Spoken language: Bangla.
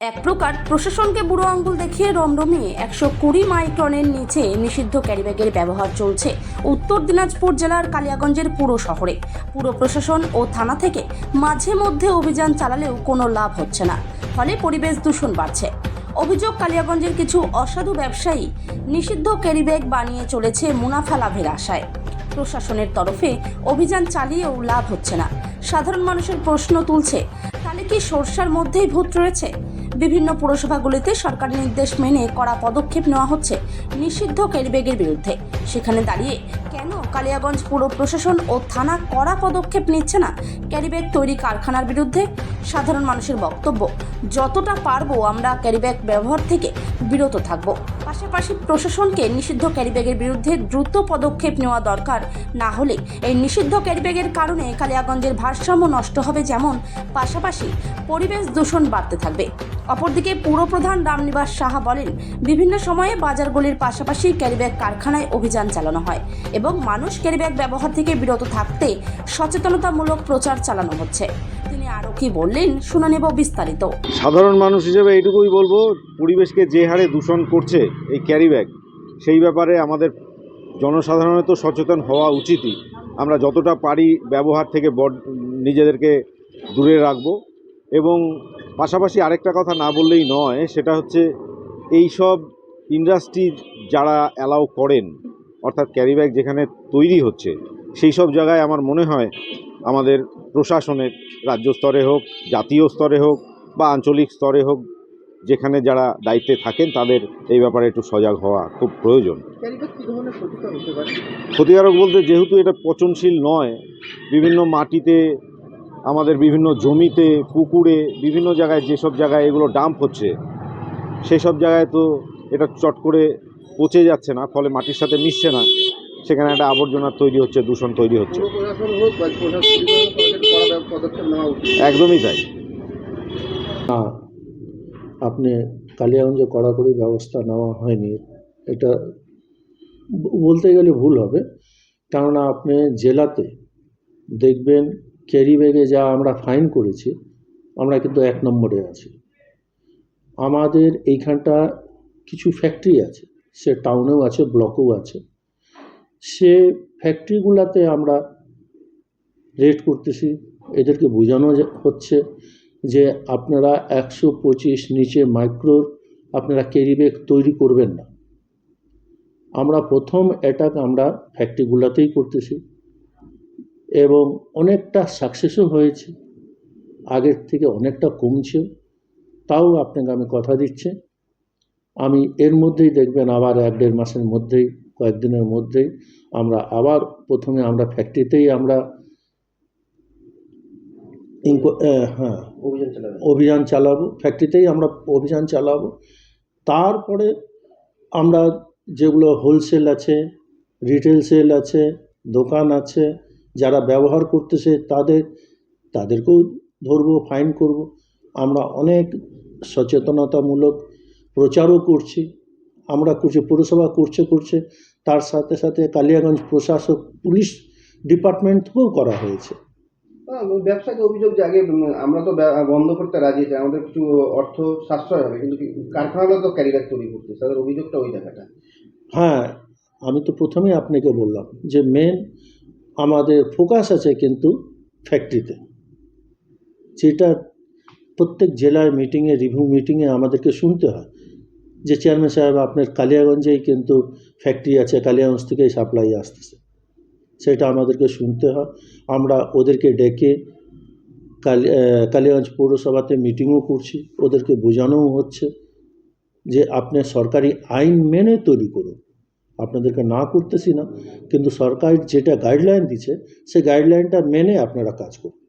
এক প্রকার প্রশাসনকে বুড়ো আঙ্গুল দেখিয়ে রমরমিয়ে একশো কুড়ি মাইক্রনের নিচে নিষিদ্ধ ক্যারিব্যাগের ব্যবহার চলছে উত্তর দিনাজপুর জেলার কালিয়াগঞ্জের পুরো শহরে। পুরো প্রশাসন ও থানা থেকে মাঝে মধ্যে অভিযান চালালেও কোনো লাভ হচ্ছে না। ফলে পরিবেশ দূষণ বাড়ছে। অভিযোগ, কালিয়াগঞ্জের কিছু অসাধু ব্যবসায়ী নিষিদ্ধ ক্যারিব্যাগ বানিয়ে চলেছে মুনাফা লাভের আশায়। প্রশাসনের তরফে অভিযান চালিয়েও লাভ হচ্ছে না। সাধারণ মানুষের প্রশ্ন তুলছে, তাহলে কি সরষার মধ্যেই ভূত রয়েছে? বিভিন্ন পুরসভাগুলিতে সরকারি নির্দেশ মেনে কড়া পদক্ষেপ নেওয়া হচ্ছে নিষিদ্ধ ক্যারিব্যাগের বিরুদ্ধে। সেখানে দাঁড়িয়ে কেন কালিয়াগঞ্জ পুর প্রশাসন ও থানা কড়া পদক্ষেপ নিচ্ছে না ক্যারিব্যাগ তৈরি কারখানার বিরুদ্ধে? সাধারণ মানুষের বক্তব্য, যতটা পারব আমরা ক্যারিব্যাগ ব্যবহার থেকে বিরত থাকব। পাশাপাশি প্রশাসনকে নিষিদ্ধ ক্যারিব্যাগের বিরুদ্ধে দ্রুত পদক্ষেপ নেওয়া দরকার, না হলে এই নিষিদ্ধ ক্যারিব্যাগের কারণে কালিয়াগঞ্জের ভারসাম্য নষ্ট হবে যেমন, পাশাপাশি পরিবেশ দূষণ বাড়তে থাকবে। অপরদিকে পুরপ্রধান রামনিবাস সাহা বলেন, বিভিন্ন সময়ে বাজারগুলির পাশাপাশি ক্যারিব্যাগ কারখানায় অভিযান চালানো হয় এবং মানুষ ক্যারিব্যাগ ব্যবহার থেকে বিরত থাকতে সচেতনতামূলক প্রচার চালানো হচ্ছে। তিনি আরও কি বললেন, শুনে নেব বিস্তারিত। সাধারণ মানুষ হিসেবে এইটুকুই বলব, পরিবেশকে যে হারে দূষণ করছে এই ক্যারিব্যাগ, সেই ব্যাপারে আমাদের জনসাধারণের তো সচেতন হওয়া উচিতই। আমরা যতটা পারি ব্যবহার থেকে নিজেদেরকে দূরে রাখব এবং পাশাপাশি আরেকটা কথা না বললেই নয় সেটা হচ্ছে এই সব ইন্ডাস্ট্রি যারা অ্যালাউ করেন অর্থাৎ ক্যারি ব্যাগ যেখানে তৈরি হচ্ছে সেই সব জায়গায় আমার মনে হয় আমাদের প্রশাসনের রাজ্য স্তরে হোক জাতীয় স্তরে হোক বা আঞ্চলিক স্তরে হোক যেখানে যারা দায়িত্বে থাকেন তাদের এই ব্যাপারে একটু সজাগ হওয়া খুব প্রয়োজন। ক্ষতিকারক বলতে যেহেতু এটা পচনশীল নয় বিভিন্ন মাটিতে আমাদের বিভিন্ন জমিতে পুকুরে বিভিন্ন জায়গায় যেসব জায়গায় এগুলো ডাম্প হচ্ছে সেই সব জায়গায় তো এটা চট করে পচে যাচ্ছে না ফলে মাটির সাথে মিশছে না। সেখানে একটা আবর্জনা তৈরি হচ্ছে দূষণ তৈরি হচ্ছে। একদমই তাই। আপনি কালিয়াগঞ্জে কড়াকড়ি ব্যবস্থা নেওয়া হয়নি এটা বলতে গেলে ভুল হবে। কেননা আপনি জেলাতে দেখবেন ক্যারি ব্যাগে যা আমরা ফাইন করেছি, আমরা কিন্তু এক নম্বরে আছি। আমাদের এইখানটা কিছু ফ্যাক্টরি আছে, সে টাউনেও আছে ব্লকেও আছে। সে ফ্যাক্টরিগুলোতে আমরা রেড করতেছি। এদেরকে বোঝানো হচ্ছে যে আপনারা একশো পঁচিশ নিচে মাইক্রোর আপনারা ক্যারি ব্যাগ তৈরি করবেন না। আমরা প্রথম অ্যাটাক আমরা ফ্যাক্টরিগুলোতেই করতেছি। এবং অনেকটা সাকসেসও হয়েছে। আগের থেকে অনেকটা কমছেও। তাও আপনাকে আমি কথা দিচ্ছি। আমি এর মধ্যেই দেখবেন আবার এক দেড় মাসের মধ্যেই কয়েকদিনের মধ্যেই আমরা আবার প্রথমে আমরা ফ্যাক্টরিতেই আমরা ইনকো- হ্যাঁ অভিযান অভিযান চালাবো। ফ্যাক্টরিতেই আমরা অভিযান চালাবো। তারপরে আমরা যেগুলো হোলসেল আছে রিটেল সেল আছে দোকান আছে যারা ব্যবহার করতেছে তাদের তাদেরকেও ধরবো ফাইন করব। আমরা অনেক সচেতনতামূলক প্রচারও করছি আমরা করছি পুরসভা করছে করছে। তার সাথে সাথে কালিয়াগঞ্জ প্রশাসক পুলিশ ডিপার্টমেন্ট থেকেও করা হয়েছে। হ্যাঁ, ব্যবসাকে অভিযোগ যে আগে আমরা তো বন্ধ করতে রাজি আছি আমাদের কিছু অর্থ সাশ্রয় হবে কিন্তু কারখানাগুলো তো ক্যারিব্যাগ তৈরি করতে তাদের অভিযোগটা ওই জায়গাটা। হ্যাঁ আমি তো প্রথমেই আপনাকে বললাম যে মেন আমাদের ফোকাস আছে কিন্তু ফ্যাক্টরিতে। যেটা প্রত্যেক জেলার মিটিংয়ে রিভিউ মিটিংয়ে আমাদেরকে শুনতে হয়। যে চেয়ারম্যান সাহেব, আপনার কালিয়াগঞ্জেই কিন্তু ফ্যাক্টরি আছে, কালিয়াগঞ্জ থেকেই সাপ্লাই আসতেছে। সেটা আমাদেরকে শুনতে হয়। আমরা ওদেরকে ডেকে কালি কালিয়াগঞ্জ পৌরসভাতে মিটিংও করছি। ওদেরকে বোঝানোও হচ্ছে যে আপনি সরকারি আইন মেনে তৈরি করুন। আপনাদেরকে না করতেছি না, কিন্তু সরকার যেটা গাইডলাইন দিচ্ছে সেই গাইডলাইনটা মেনে আপনারা কাজ করুন।